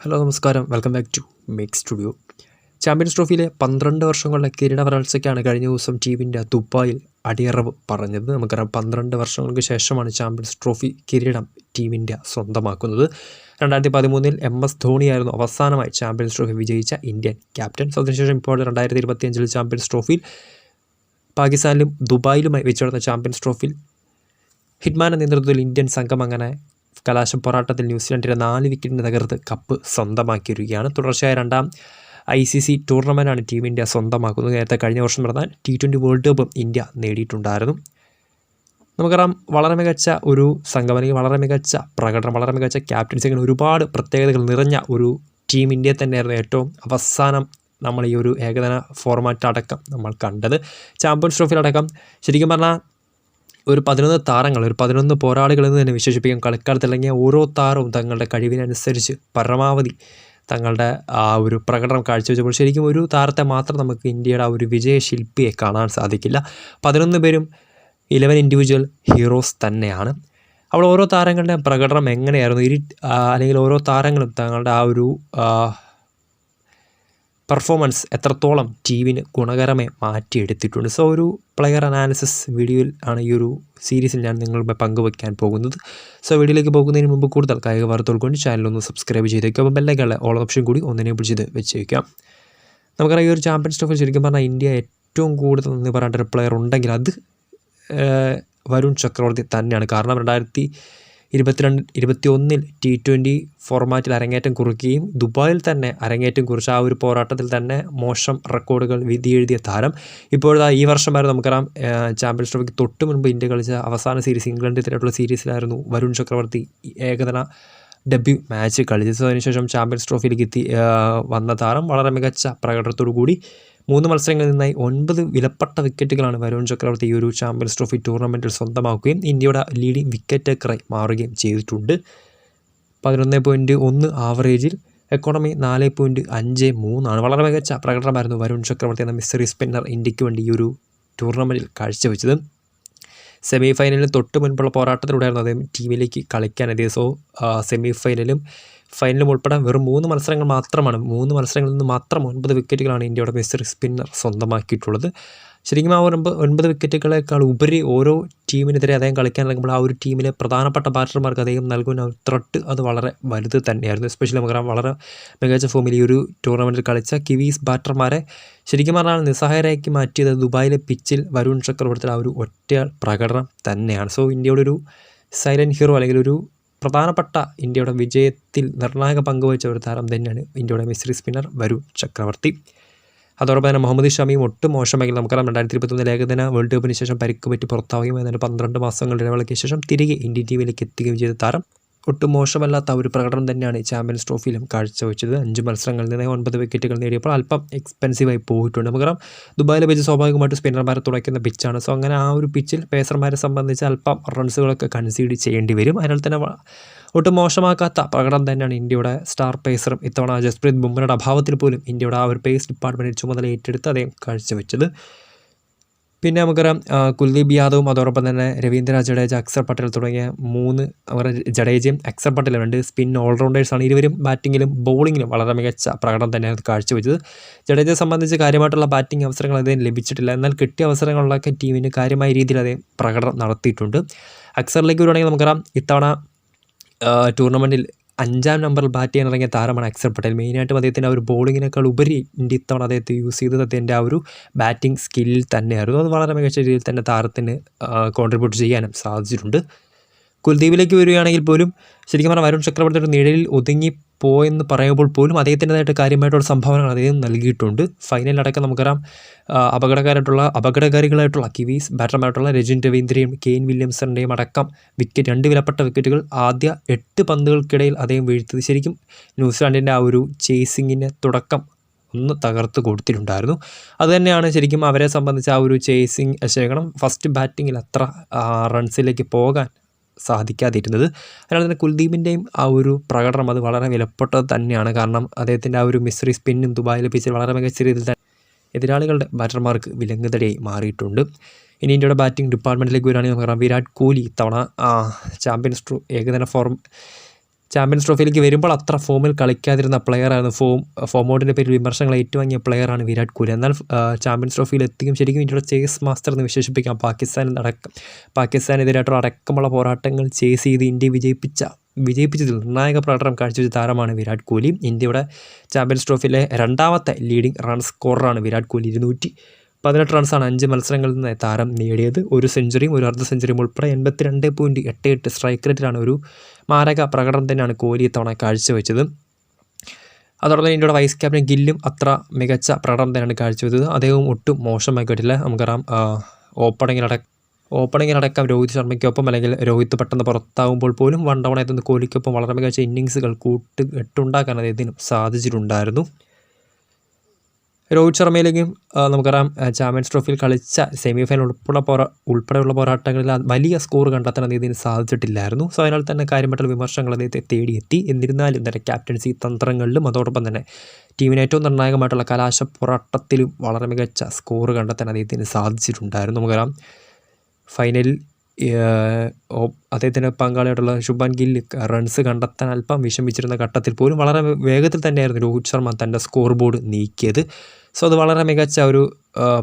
Hello നമസ്കാരം. Welcome back to make studio champions ട്രോഫിയിലെ പന്ത്രണ്ട് വർഷങ്ങളുടെ കിരീട വരൾച്ചയ്ക്കാണ് കഴിഞ്ഞ ദിവസം ടീമിന്റെ ദുബായിൽ അടിയറവ് പറഞ്ഞത്. നമുക്കറിയാം പന്ത്രണ്ട് വർഷങ്ങൾക്ക് ശേഷമാണ് ചാമ്പ്യൻസ് ട്രോഫി കിരീടം ടീം ഇന്ത്യ സ്വന്തമാക്കുന്നത്. രണ്ടായിരത്തി പതിമൂന്നിൽ എം എസ് ധോണിയായിരുന്നു അവസാനമായി ചാമ്പ്യൻസ് ട്രോഫി വിജയിച്ച ഇന്ത്യൻ ക്യാപ്റ്റൻ അതിനുശേഷം ഇപ്പോൾ രണ്ടായിരത്തി ഇരുപത്തിയഞ്ചിൽ ചാമ്പ്യൻസ് ട്രോഫിയിൽ പാകിസ്ഥാനിലും ദുബായിലുമായി വെച്ച് നടന്ന ചാമ്പ്യൻസ് ട്രോഫിയിൽ ഹിറ്റ്മാന്റെ നേതൃത്വത്തിൽ ഇന്ത്യൻ സംഘം അങ്ങനെ കലാശ പോരാട്ടത്തിൽ ന്യൂസിലൻഡിനെ നാല് വിക്കറ്റിന് തകർത്ത് കപ്പ് സ്വന്തമാക്കിയിരിക്കുകയാണ്. തുടർച്ചയായ രണ്ടാം ഐ സി സി ടൂർണമെന്റാണ് ടീം ഇന്ത്യ സ്വന്തമാക്കുന്നത്. നേരത്തെ കഴിഞ്ഞ വർഷം നടന്ന ടി ട്വന്റി വേൾഡ് കപ്പും ഇന്ത്യ നേടിയിട്ടുണ്ടായിരുന്നു. നമുക്കറിയാം വളരെ മികച്ച ഒരു സംഘം അല്ലെങ്കിൽ വളരെ മികച്ച പ്രകടനം വളരെ മികച്ച ക്യാപ്റ്റൻസി അങ്ങനെ ഒരുപാട് പ്രത്യേകതകൾ നിറഞ്ഞ ഒരു ടീം ഇന്ത്യയെ തന്നെയായിരുന്നു ഏറ്റവും അവസാനം നമ്മൾ ഈ ഒരു ഏകദിന ഫോർമാറ്റ് അടക്കം നമ്മൾ കണ്ടത്. ചാമ്പ്യൻസ് ട്രോഫിയിലടക്കം ശരിക്കും പറഞ്ഞാൽ ഒരു പതിനൊന്ന് താരങ്ങൾ ഒരു പതിനൊന്ന് പോരാളികൾ എന്ന് തന്നെ വിശേഷിപ്പിക്കാം. കളിക്കളത്തിലിറങ്ങിയ ഓരോ താരവും തങ്ങളുടെ കഴിവിനനുസരിച്ച് പരമാവധി തങ്ങളുടെ ആ ഒരു പ്രകടനം കാഴ്ചവെച്ചപ്പോൾ ശരിക്കും ഒരു താരത്തെ മാത്രം നമുക്ക് ഇന്ത്യയുടെ ആ ഒരു വിജയശില്പിയെ കാണാൻ സാധിക്കില്ല. പതിനൊന്ന് പേരും ഇലവൻ ഇൻഡിവിജ്വൽ ഹീറോസ് തന്നെയാണ്. അവൾ ഓരോ താരങ്ങളുടെ പ്രകടനം എങ്ങനെയായിരുന്നു? ഇരു അല്ലെങ്കിൽ ഓരോ താരങ്ങളും തങ്ങളുടെ ആ ഒരു പെർഫോമൻസ് എത്രത്തോളം ടീമിന് ഗുണകരമായി മാറ്റിയെടുത്തിട്ടുണ്ട്. സോ ഒരു പ്ലെയർ അനാലിസിസ് വീഡിയോയിൽ ആണ് ഈ ഒരു സീരീസിൽ ഞാൻ നിങ്ങളുടെ പങ്കുവയ്ക്കാൻ പോകുന്നത്. സോ വീഡിയോയിലേക്ക് പോകുന്നതിന് മുമ്പ് കൂടുതൽ കായിക വാർത്തകൾ കൊണ്ട് ചാനലൊന്ന് സബ്സ്ക്രൈബ് ചെയ്തേക്കും അപ്പോൾ ബെല്ലൈക്കുള്ള ഓൾ ഓപ്ഷൻ കൂടി ഒന്നിനെ പിടിച്ചത് വെച്ചേക്കാം നമുക്കറിയാം ഈ ഒരു ചാമ്പ്യൻസ് ട്രോഫി ശരിക്കും പറഞ്ഞാൽ ഇന്ത്യ ഏറ്റവും കൂടുതൽ എന്ന് പറയേണ്ട ഒരു പ്ലെയർ ഉണ്ടെങ്കിൽ അത് വരുൺ ചക്രവർത്തി തന്നെയാണ്. കാരണം രണ്ടായിരത്തി ഇരുപത്തിരണ്ട് ഇരുപത്തി ഒന്നിൽ ടി ട്വന്റി ഫോർമാറ്റിൽ അരങ്ങേറ്റം കുറിക്കുകയും ദുബായിൽ തന്നെ അരങ്ങേറ്റം കുറിച്ച ആ ഒരു പോരാട്ടത്തിൽ തന്നെ മോശം റെക്കോർഡുകൾ വിധിയെഴുതിയ താരം. ഇപ്പോഴത്തെ ഈ വർഷം വരെ നമുക്കറിയാം ചാമ്പ്യൻസ് ട്രോഫിക്ക് തൊട്ട് മുൻപ് ഇന്ത്യ കളിച്ച അവസാന സീരീസ് ഇംഗ്ലണ്ടിനെതിരായിട്ടുള്ള സീരീസിലായിരുന്നു വരുൺ ചക്രവർത്തി ഏകദിന ഡെബ്യൂ മാച്ച് കളിച്ചതിനുശേഷം ചാമ്പ്യൻസ് ട്രോഫിയിലേക്ക് എത്തി വന്ന താരം വളരെ മികച്ച പ്രകടനത്തോടു കൂടി മൂന്ന് മത്സരങ്ങളിൽ നിന്നായി ഒൻപത് വിലപ്പെട്ട വിക്കറ്റുകളാണ് വരുൺ ചക്രവർത്തി ഈ ഒരു ചാമ്പ്യൻസ് ട്രോഫി ടൂർണമെന്റിൽ സ്വന്തമാക്കുകയും ഇന്ത്യയുടെ ലീഡിംഗ് വിക്കറ്റ് ടേക്കറായി മാറുകയും ചെയ്തിട്ടുണ്ട്. പതിനൊന്ന് പോയിന്റ് ഒന്ന് ആവറേജിൽ എക്കോണമി നാല് പോയിന്റ് അഞ്ച് മൂന്നാണ് വളരെ മികച്ച പ്രകടനമായിരുന്നു വരുൺ ചക്രവർത്തി എന്ന മിസ്റ്ററി സ്പിന്നർ ഇന്ത്യയ്ക്ക് വേണ്ടി ഈ ഒരു ടൂർണമെന്റിൽ കാഴ്ചവെച്ചത്. സെമി ഫൈനലിൽ തൊട്ട് മുൻപുള്ള പോരാട്ടത്തിലൂടെയായിരുന്നു അദ്ദേഹം ടീമിലേക്ക് കളിക്കാൻ അതേ സോ സെമി ഫൈനലും ഫൈനലും ഉൾപ്പെടെ വെറും മൂന്ന് മത്സരങ്ങൾ മാത്രമാണ്. മൂന്ന് മത്സരങ്ങളിൽ നിന്ന് മാത്രം ഒൻപത് വിക്കറ്റുകളാണ് ഇന്ത്യയുടെ മിസ്റ്റർ സ്പിന്നർ സ്വന്തമാക്കിയിട്ടുള്ളത്. ശരിക്കും ആ ഒൻപത് ഒൻപത് വിക്കറ്റുകളേക്കാൾ ഉപരി ഓരോ ടീമിനെതിരെ അദ്ദേഹം കളിക്കാൻ ഇറങ്ങുമ്പോൾ ആ ഒരു ടീമിലെ പ്രധാനപ്പെട്ട ബാറ്റർമാർക്ക് അദ്ദേഹം നൽകുന്ന ത്രട്ട് അത് വളരെ വലുത് തന്നെയായിരുന്നു. എസ്പെഷ്യലി നമുക്കറിയാം വളരെ മികച്ച ഫോമിൽ ഈ ഒരു ടൂർണമെന്റിൽ കളിച്ച കിവീസ് ബാറ്റർമാരെ ശരിക്കും പറഞ്ഞാൽ നിസ്സഹായരാക്കി മാറ്റിയത് ദുബായിലെ പിച്ചിൽ വരുൺ ചക്രവർത്തിയുടെ ആ ഒരു ഒറ്റ പ്രകടനം തന്നെയാണ്. സോ ഇന്ത്യയുടെ ഒരു സൈലന്റ് ഹീറോ അല്ലെങ്കിൽ ഒരു പ്രധാനപ്പെട്ട ഇന്ത്യയുടെ വിജയത്തിൽ നിർണായക പങ്കുവഹിച്ച ഒരു താരം തന്നെയാണ് ഇന്ത്യയുടെ മിസ്ത്രി സ്പിന്നർ വരുൺ ചക്രവർത്തി. അതോടൊപ്പം തന്നെ മുഹമ്മദ് ഷമിയും ഒട്ടും മോശമെങ്കിൽ നമുക്കറിയാം രണ്ടായിരത്തി ഇരുപത്തൊന്നിൽ ഏകദിന വേൾഡ് കപ്പിന് ശേഷം പരിക്ക് പറ്റി പുറത്താവുകയും അതിന് പന്ത്രണ്ട് മാസങ്ങളുടെ ഇടവേളയ്ക്ക് ശേഷം തിരികെ ഇന്ത്യൻ ടീമിലേക്ക് എത്തുകയും ചെയ്ത താരം ഒട്ടും മോശമല്ലാത്ത ഒരു പ്രകടനം തന്നെയാണ് ചാമ്പ്യൻസ് ട്രോഫിയിലും കാഴ്ചവെച്ചത്. അഞ്ച് മത്സരങ്ങളിൽ നിന്ന് ഒൻപത് വിക്കറ്റുകൾ നേടിയപ്പോൾ അല്പം എക്സ്പെൻസീവായി പോയിട്ടുണ്ട്. നമുക്കറിയാം ദുബായിലെ പിച്ച് സ്വാഭാവികമായിട്ട് സ്പിന്നർമാരെ തുളയ്ക്കുന്ന പിച്ചാണ് സോ അങ്ങനെ ആ ഒരു പിച്ചിൽ പേസർമാരെ സംബന്ധിച്ച് അല്പം റൺസുകളൊക്കെ കൺസീഡ് ചെയ്യേണ്ടി വരും. അതിനാൽ തന്നെ ഒട്ടും മോശമാക്കാത്ത പ്രകടനം തന്നെയാണ് ഇന്ത്യയുടെ സ്റ്റാർ പേസറും ഇത്തവണ ജസ്പ്രീത് ബുംറയുടെ അഭാവത്തിൽ പോലും ഇന്ത്യയുടെ ആ ഒരു പേസ് ഡിപ്പാർട്ട്മെന്റ് ചുമതല ഏറ്റെടുത്ത് അദ്ദേഹം കാഴ്ചവെച്ചത്. പിന്നെ നമുക്കറിയാം കുൽദീപ് യാദവും അതോടൊപ്പം തന്നെ രവീന്ദ്ര ജഡേജ അക്സർ പട്ടേൽ തുടങ്ങിയ മൂന്ന് അവരുടെ ജഡേജയും അക്സർ പട്ടേലും രണ്ട് സ്പിൻ ഓൾറൗണ്ടേഴ്സാണ് ഇരുവരും ബാറ്റിങ്ങിലും ബൗളിങ്ങിലും വളരെ മികച്ച പ്രകടനം തന്നെയാണ് കാഴ്ചവെച്ചത്. ജഡേജയെ സംബന്ധിച്ച് കാര്യമായിട്ടുള്ള ബാറ്റിംഗ് അവസരങ്ങൾ അദ്ദേഹം ലഭിച്ചിട്ടില്ല. എന്നാൽ കിട്ടിയ അവസരങ്ങളിലൊക്കെ ടീമിന് കാര്യമായ രീതിയിൽ അദ്ദേഹം പ്രകടനം നടത്തിയിട്ടുണ്ട്. അക്സറിലേക്ക് വരുവാണെങ്കിൽ നമുക്കറിയാം ഇത്തവണ ടൂർണമെന്റിൽ അഞ്ചാം നമ്പറിൽ ബാറ്റ് ചെയ്യാൻ ഇറങ്ങിയ താരമാണ് അക്സർ പട്ടേൽ. മെയിനായിട്ടും അദ്ദേഹത്തിന്റെ ആ ഒരു ബോളിങ്ങിനേക്കാൾ ഉപരി ഇന്ത്യ ഇത്തവണ അദ്ദേഹത്തെ യൂസ് ചെയ്തത് അദ്ദേഹത്തിന്റെ ആ ഒരു ബാറ്റിംഗ് സ്കില്ലിൽ തന്നെയായിരുന്നു. അത് വളരെ മികച്ച രീതിയിൽ തന്നെ താരത്തിന് കോൺട്രിബ്യൂട്ട് ചെയ്യാനും സാധിച്ചിട്ടുണ്ട്. കുൽദീപിലേക്ക് വരികയാണെങ്കിൽ പോലും ശരിക്കും പറഞ്ഞാൽ വരുൺ ചക്രവർത്തിയുടെ നിഴലിൽ ഒതുങ്ങി പോയെന്ന് പറയുമ്പോൾ പോലും അദ്ദേഹത്തിന്റെതായിട്ട് കാര്യമായിട്ടുള്ള സംഭാവനകൾ അദ്ദേഹം നൽകിയിട്ടുണ്ട്. ഫൈനലടക്കം നമുക്കറിയാം. അപകടകാരായിട്ടുള്ള അപകടകാരികളായിട്ടുള്ള കിവീസ് ബാറ്റർമാരായിട്ടുള്ള രജിൻ രവീന്ദ്രയും കെയിൻ വില്യംസറിന്റെയും അടക്കം വിക്കറ്റ് രണ്ട് വിലപ്പെട്ട വിക്കറ്റുകൾ ആദ്യ എട്ട് പന്തുകൾക്കിടയിൽ അദ്ദേഹം വീഴ്ത്തത് ശരിക്കും ന്യൂസിലാൻഡിന്റെ ആ ഒരു ചേസിങ്ങിന്റെ തുടക്കം ഒന്ന് തകർത്ത് കൊടുത്തിട്ടുണ്ടായിരുന്നു. അതുതന്നെയാണ് ശരിക്കും അവരെ സംബന്ധിച്ച് ആ ഒരു ചേസിങ് ശേഖരണം ഫസ്റ്റ് ബാറ്റിങ്ങിൽ അത്ര റൺസിലേക്ക് പോകാൻ സാധിക്കാതിരുന്നത്. അതിനാൽ തന്നെ കുൽദീപിന്റെയും ആ ഒരു പ്രകടനം അത് വളരെ വിലപ്പെട്ടത് തന്നെയാണ്. കാരണം അദ്ദേഹത്തിന്റെ ആ ഒരു മിസ്റ്ററി സ്പിന്നും ദുബായിൽ പിച്ചിൽ വളരെ മികച്ച രീതിയിൽ തന്നെ എതിരാളികളുടെ ബാറ്റർമാർക്ക് വിലങ്ങുതടിയായി മാറിയിട്ടുണ്ട്. ഇനി ഇന്ത്യയുടെ ബാറ്റിംഗ് ഡിപ്പാർട്ട്മെന്റിലേക്ക് വരികയാണെങ്കിൽ നമുക്ക് വിരാട് കോഹ്ലി ഇത്തവണ ചാമ്പ്യൻസ് ട്രോ ഏകദിന ഫോർം ചാമ്പ്യൻസ് ട്രോഫിയിലേക്ക് വരുമ്പോൾ അത്ര ഫോമിൽ കളിക്കാതിരുന്ന പ്ലെയറാണ് ഫോം ഫോമോട്ടിന്റെ പേരിൽ വിമർശനങ്ങൾ ഏറ്റുവാങ്ങിയ പ്ലെയറാണ് വിരാട് കോഹ്ലി എന്നാൽ ചാമ്പ്യൻസ് ട്രോഫിയിൽ എത്തിക്കും ശരിക്കും ഇന്ത്യയുടെ ചേസ് മാസ്റ്റർ എന്ന് വിശേഷിപ്പിക്കാം. പാകിസ്ഥാൻ അടക്കം പാകിസ്ഥാനെതിരായിട്ടുള്ള അടക്കമുള്ള പോരാട്ടങ്ങൾ ചേസ് ചെയ്ത് ഇന്ത്യ വിജയിപ്പിച്ച വിജയിപ്പിച്ചതിൽ നിർണായക പ്രകടനം കാഴ്ചവെച്ച താരമാണ് വിരാട് കോഹ്ലി ഇന്ത്യയുടെ ചാമ്പ്യൻസ് ട്രോഫിയിലെ രണ്ടാമത്തെ ലീഡിംഗ് റൺ സ്കോററാണ് വിരാട് കോഹ്ലി ഇരുന്നൂറ്റി പതിനെട്ട് റൺസാണ് അഞ്ച് മത്സരങ്ങളിൽ നിന്ന് താരം നേടിയത്. ഒരു സെഞ്ചുറിയും ഒരു അർദ്ധ സെഞ്ചുറിയും ഉൾപ്പെടെ എൺപത്തി രണ്ട് പോയിന്റ് എട്ട് എട്ട് സ്ട്രൈക്ക് റേറ്റിലാണ് ഒരു മാരക പ്രകടനം തന്നെയാണ് കോഹ്ലി ഇത്തവണ കാഴ്ചവെച്ചത്. അതോടൊപ്പം ഇന്ത്യയുടെ വൈസ് ക്യാപ്റ്റൻ ഗില്ലും അത്ര മികച്ച പ്രകടനം തന്നെയാണ് കാഴ്ചവെച്ചത്. അദ്ദേഹവും ഒട്ടും മോശമായി മോശമായിട്ടില്ല നമുക്കറിയാം ഓപ്പണിങ്ങിലടക്കം ഓപ്പണിങ്ങിലടക്കം രോഹിത് ശർമ്മയ്ക്കൊപ്പം അല്ലെങ്കിൽ രോഹിത് പെട്ടെന്ന് പുറത്താകുമ്പോൾ പോലും വൺ ഡൗൺ എത്തുന്ന കോഹ്ലിക്കൊപ്പം വളരെ മികച്ച ഇന്നിങ്സുകൾ കൂട്ട് എട്ടുണ്ടാക്കാൻ അദ്ദേഹത്തിന് സാധിച്ചിട്ടുണ്ടായിരുന്നു. രോഹിത് ശർമ്മയിലേക്കും നമുക്കറിയാം ചാമ്പ്യൻസ് ട്രോഫിയിൽ കളിച്ച സെമി ഫൈനൽ ഉൾപ്പെടെ പോരാ ഉൾപ്പെടെയുള്ള പോരാട്ടങ്ങളിൽ വലിയ സ്കോർ കണ്ടെത്താൻ അദ്ദേഹത്തിന് സാധിച്ചിട്ടില്ലായിരുന്നു. സോ അതിനാൽ തന്നെ കാര്യമായിട്ടുള്ള വിമർശങ്ങൾ അദ്ദേഹത്തെ തേടിയെത്തി. എന്നിരുന്നാലും തന്നെ ക്യാപ്റ്റൻസി തന്ത്രങ്ങളിലും അതോടൊപ്പം തന്നെ ടീമിന് ഏറ്റവും നിർണായകമായിട്ടുള്ള കലാശ പോരാട്ടത്തിലും വളരെ മികച്ച സ്കോർ കണ്ടെത്താൻ അദ്ദേഹത്തിന് സാധിച്ചിട്ടുണ്ടായിരുന്നു. നമുക്കറിയാം ഫൈനലിൽ അദ്ദേഹത്തിന്റെ പങ്കാളിയായിട്ടുള്ള ശുഭാൻ ഗിൽ റൺസ് കണ്ടെത്താൻ അല്പം വിഷമിച്ചിരുന്ന ഘട്ടത്തിൽ പോലും വളരെ വേഗത്തിൽ തന്നെയായിരുന്നു രോഹിത് ശർമ്മ തന്റെ സ്കോർ ബോർഡ് നീക്കിയത്. സോ അത് വളരെ മികച്ച ഒരു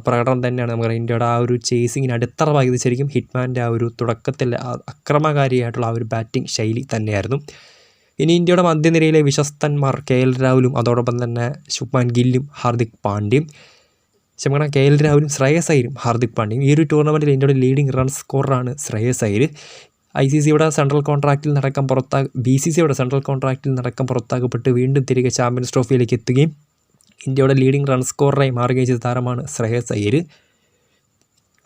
പ്രകടനം തന്നെയാണ് നമുക്ക് ഇന്ത്യയുടെ ആ ഒരു ചേസിങ്ങിന് അടിത്തറവായത് ശരിക്കും ഹിറ്റ്മാന്റെ ആ ഒരു തുടക്കത്തിൽ ആ അക്രമകാരിയായിട്ടുള്ള ആ ഒരു ബാറ്റിംഗ് ശൈലി തന്നെയായിരുന്നു. ഇനി ഇന്ത്യയുടെ മധ്യനിരയിലെ വിശ്വസ്തന്മാർ കെ എൽ രാഹുലും അതോടൊപ്പം തന്നെ ശുഭ്മാൻ ഗില്ലും ഹാർദിക് പാണ്ഡ്യയും. ക്ഷമിക്കണം കെ എൽ രാഹുലും ശ്രേയസ് അയ്യരും ഹാർദിക് പാണ്ഡ്യയും ഈ ഒരു ടൂർണമെന്റിൽ ഇന്ത്യയുടെ ലീഡിംഗ് റൺ സ്കോറാണ് ശ്രേയസ് അയ്യർ ഐ സി സിയുടെ സെൻട്രൽ കോൺട്രാക്റ്റിൽ നടക്കാൻ പുറത്താ ബി സി സിയുടെ സെൻട്രൽ കോൺട്രാക്റ്റിൽ നടക്കാൻ പുറത്താക്കപ്പെട്ട് വീണ്ടും തിരികെ ചാമ്പ്യൻസ് ട്രോഫിയിലേക്ക് എത്തുകയും ഇന്ത്യയുടെ ലീഡിംഗ് റൺ സ്കോററായി മാറുകയും ചെയ്ത താരമാണ് ശ്രേയസ് അയ്യർ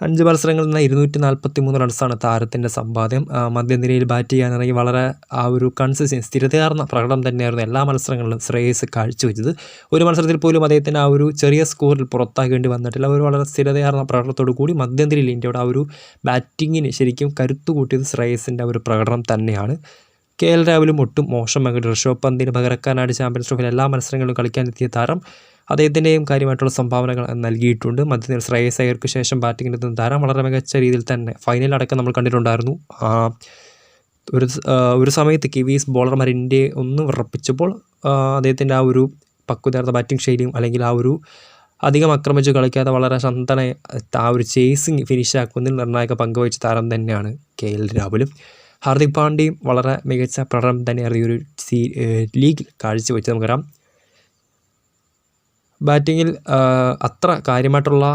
അഞ്ച് മത്സരങ്ങളിൽ നിന്ന് ഇരുന്നൂറ്റി നാൽപ്പത്തി മൂന്ന് റൺസാണ് താരത്തിന്റെ സമ്പാദ്യം. മധ്യനിരയിൽ ബാറ്റ് ചെയ്യാനിറങ്ങി വളരെ ആ ഒരു കൺസിസ്റ്റൻസ് സ്ഥിരതയാർന്ന പ്രകടനം തന്നെയായിരുന്നു എല്ലാ മത്സരങ്ങളിലും ശ്രേയസ് കാഴ്ചവെച്ചത്. ഒരു മത്സരത്തിൽ പോലും അദ്ദേഹത്തിന് ആ ഒരു ചെറിയ സ്കോറിൽ പുറത്താകേണ്ടി വന്നിട്ടില്ല. ഒരു വളരെ സ്ഥിരതയാർന്ന പ്രകടനത്തോടു കൂടി മധ്യനിരയിൽ ഇന്ത്യയുടെ ആ ഒരു ബാറ്റിങ്ങിന് ശരിക്കും കരുത്തു കൂട്ടിയത് ശ്രേയസിന്റെ ഒരു പ്രകടനം തന്നെയാണ്. കെ എൽ രാഹുലും ഒട്ടും മോശമായിട്ട് ഋഷഭ് പന്തിന് പകരക്കാനായിട്ട് ചാമ്പ്യൻസ് ട്രോഫിയിൽ എല്ലാ മത്സരങ്ങളിലും കളിക്കാനെത്തിയ താരം അദ്ദേഹത്തിന്റെയും കാര്യമായിട്ടുള്ള സംഭാവനകൾ നൽകിയിട്ടുണ്ട്. മധ്യത്തിൽ ശ്രേയസ് അയ്യർക്ക് ശേഷം ബാറ്റിംഗിന്റെ ധാരം വളരെ മികച്ച രീതിയിൽ തന്നെ ഫൈനൽ അടക്കം നമ്മൾ കണ്ടിട്ടുണ്ടായിരുന്നു. ഒരു ഒരു സമയത്ത് കിവീസ് ബോളർമാർ ഇന്ത്യയെ ഒന്ന് വിറപ്പിച്ചപ്പോൾ അദ്ദേഹത്തിന്റെ ആ ഒരു പക്വതയാർന്ന ബാറ്റിംഗ് ശൈലിയും അല്ലെങ്കിൽ ആ ഒരു അധികം ആക്രമിച്ച് കളിക്കാതെ വളരെ ശന്തനെ ആ ഒരു ചേസിങ് ഫിനിഷാക്കുന്നതിൽ നിർണായക പങ്കുവഹിച്ച താരം തന്നെയാണ് കെ എൽ രാഹുലും. ഹാർദിക് പാണ്ഡ്യയും വളരെ മികച്ച പ്രകടനം തന്നെ ഈ ഒരു സീ ലീഗിൽ കാഴ്ചവെച്ചത് നമുക്കറിയാം ബാറ്റിങ്ങിൽ അത്ര കാര്യമായിട്ടുള്ള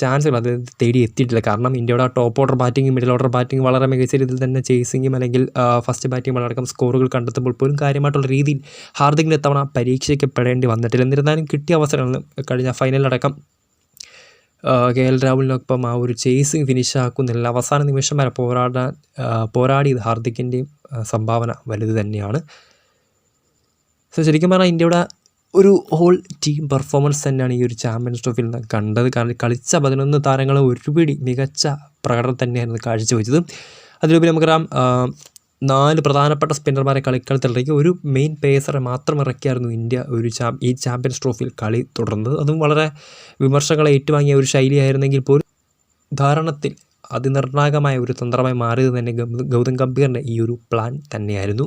ചാൻസുകൾ അത് തേടി എത്തിയിട്ടില്ല. കാരണം ഇന്ത്യയുടെ top order batting middle order batting വളരെ മികച്ച രീതിയിൽ തന്നെ ചേസിങ്ങും അല്ലെങ്കിൽ ഫസ്റ്റ് ബാറ്റിംഗ് വളരെയടക്കം സ്കോറുകൾ കണ്ടെത്തുമ്പോൾ പോലും കാര്യമായിട്ടുള്ള രീതിയിൽ ഹാർദിക്കിന്റെ തവണ പരീക്ഷിക്കപ്പെടേണ്ടി വന്നിട്ടില്ല. എന്നിരുന്നാലും കിട്ടിയ അവസരങ്ങൾ കഴിഞ്ഞ ഫൈനലടക്കം കെ എൽ രാഹുലിനൊപ്പം ആ ഒരു ചേസിങ് ഫിനിഷ് ആക്കുന്നില്ല അവസാന നിമിഷം വരെ പോരാടാൻ പോരാടിയത് ഹാർദിക്കിന്റെയും സംഭാവന വലുത് തന്നെയാണ്. സോ ശരിക്കും പറഞ്ഞാൽ ഇന്ത്യയുടെ ഒരു ഹോൾ ടീം പെർഫോമൻസ് തന്നെയാണ് ഈ ഒരു ചാമ്പ്യൻസ് ട്രോഫിയിൽ നിന്ന് കണ്ടത്. കാരണം കളിച്ച പതിനൊന്ന് താരങ്ങൾ ഒരുപിടി മികച്ച പ്രകടനം തന്നെയായിരുന്നു കാഴ്ചവെച്ചത്. അതിലുപരി നമുക്കറിയാം നാല് പ്രധാനപ്പെട്ട സ്പിന്നർമാരെ കളിക്കളത്തിലിറക്കി ഒരു മെയിൻ പേസറെ മാത്രം ഇറക്കിയായിരുന്നു ഇന്ത്യ ഒരു ചാ ഈ ചാമ്പ്യൻസ് ട്രോഫിയിൽ കളി തുടർന്നത്. അതും വളരെ വിമർശങ്ങളെ ഏറ്റുവാങ്ങിയ ഒരു ശൈലിയായിരുന്നെങ്കിൽ പോലും ധാരണത്തിൽ അതിനിർണായകമായ ഒരു തന്ത്രമായി മാറിയത് തന്നെ ഗൗതം ഗംഭീറിന്റെ ഈ ഒരു പ്ലാൻ തന്നെയായിരുന്നു.